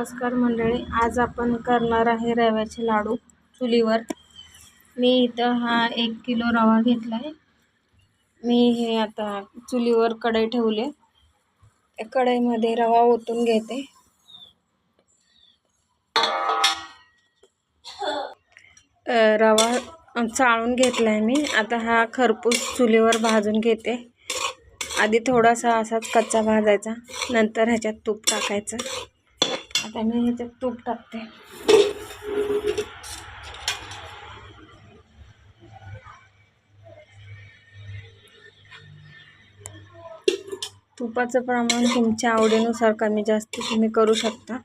नमस्कार मंडळी आज आपण करणार आहे रव्याचे लाडू चुलीवर. मी इथं हा एक किलो रवा घेतला आहे मी हे आता चुलीवर कढई ठेवले त्या कढईमध्ये रवा ओतून घेते. रवा चाळून घेतला आहे मी. आता हा खरपूस चुलीवर भाजून घेते. आधी थोडासा असाच कच्चा भाजायचा. नंतर ह्याच्यात तूप टाकायचं. आता मी ह्याच्यात तूप टाकते. तुपाचं प्रमाण तुमच्या आवडीनुसार कमी जास्त तुम्ही करू शकता.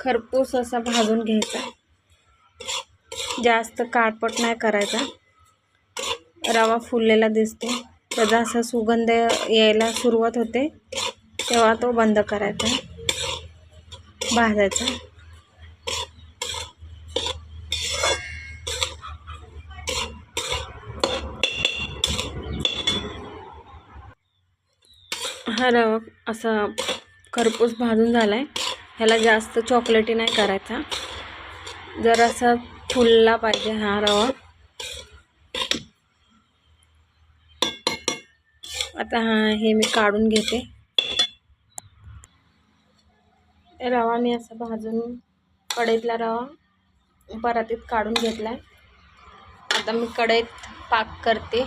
खरपूस असा भाजून घ्यायचा. जास्त काळपट नाही करायचा. रवा फुललेला दिसतो. त्याचा असा सुगंध यायला सुरुवात होते तेव्हा तो बंद करायचा भाजायचा. हा रवा असा खरपूस भाजून झाला आहे ह्याला जास्त चॉकलेटी नाही करायचा. जर असा फुलला पाहिजे हा रवा. आता हा हे मी काढून घेते. रवा मी असा भाजून कढईतला रवा परातीत काढून घेतला आहे आता मी कढईत पाक करते.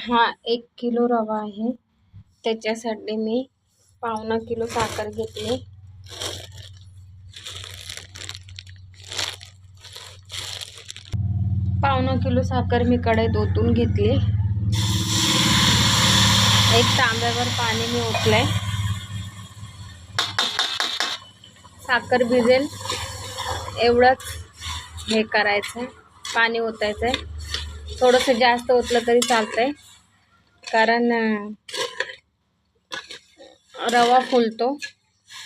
हा एक किलो रवा आहे. त्याच्यासाठी मी पावणा किलो साखर घेतली. पावणं किलो साखर मी कढईत ओतून घेतली. एक तांब्यावर पाणी मी ओतलंय. साखर भिजेल. एवढंच हे करायचं आहे पाणी ओतायचं आहे थोडंसं जास्त ओतलं तरी चालतं आहे कारण रवा फुलतो.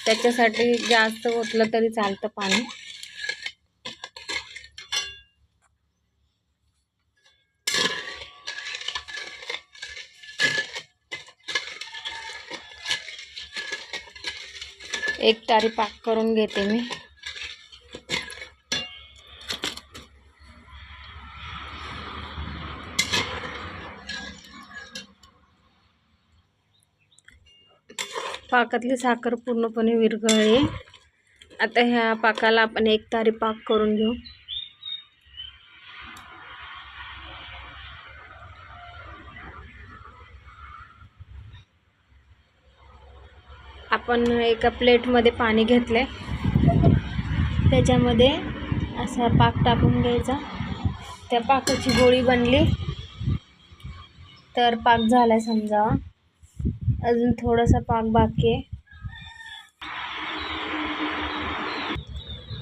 त्याच्यासाठी जास्त ओतलं तरी चालतं पाणी. एक तारी पाक करून घेते मी. पाकातली साखर पूर्णपणे विरघळली. आता ह्या पाकाला आपण एक तारी पाक करून घेऊ. आपण एका प्लेटमध्ये पाणी घेतलं त्याच्यामध्ये असा पाक टाकून घ्यायचा. त्या पाकाची गोळी बनली. तर पाक झाला समजा. अजून थोडासा पाक बाकी आहे.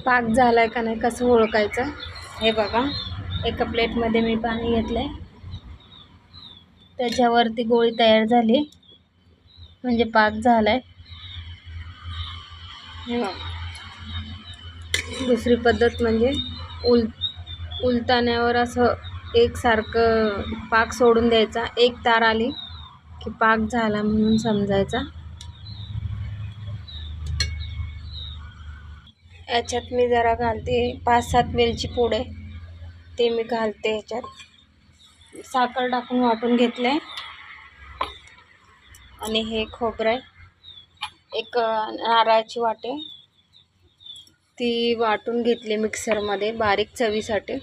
पाक झालाय का नाही कसं ओळखायचं? हे बघा. एका प्लेटमध्ये मी पाणी घेतलंय. त्याच्यावरती गोळी तयार झाली. म्हणजे पाक झाला आहे दुसरी पद्धत म्हणजे उल उलताण्यावर असं एकसारखं पाक सोडून द्यायचा. एक तार आली की पाक झाला म्हणून समजायचा. याच्यात मी जरा घालते पाच सात वेलची पूड. आहे ते मी घालते याच्यात. साखर टाकून वाटून घेतलं आहे आणि हे खोबरं आहे. एक नारळाची वाटे. ती वाटून घेतली मिक्सरमध्ये बारीक चवीसाठी.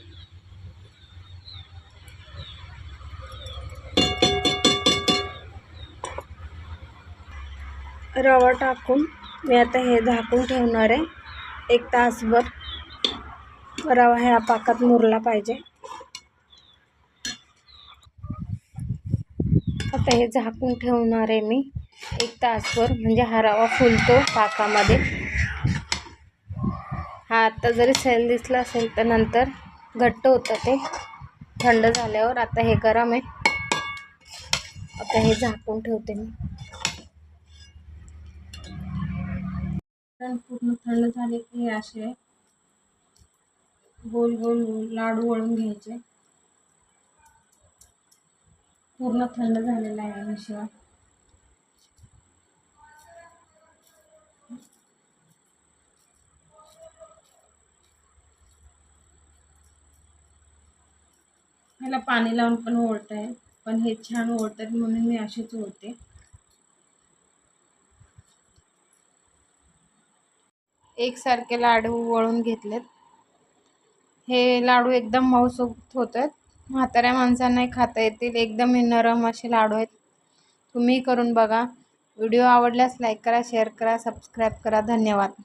रवा टाकून मी आता हे झाकून ठेवणार आहे. एक तासभर रवा ह्या पाकात मुरला पाहिजे. आता हे झाकून ठेवणार आहे मी. एक तासभर म्हणजे हा रवा फुलतो पाकामध्ये. हा आत्ता जरी सेल दिसला असेल तर नंतर घट्ट होतं ते. थंड झाल्यावर आता हे गरम आहे. आता हे झाकून ठेवते मी. पूर्ण थंड झाले की असे गोल गोल लाडू वळून घ्यायचे. पूर्ण थंड झालेला आहे मिश्रण ह्याला पाणी लावून पण ओळत आहे पण हे छान ओळतात म्हणून मी अशीच ओळते. एकसारखे लाडू वळून घेतलेत. हे लाडू एकदम मऊसूत होत आहेत म्हाताऱ्या माणसांनाही खाता येतील. एकदम हे नरम असे लाडू आहेत. तुम्ही करून बघा. व्हिडिओ आवडल्यास लाईक करा शेअर करा सबस्क्राईब करा. धन्यवाद.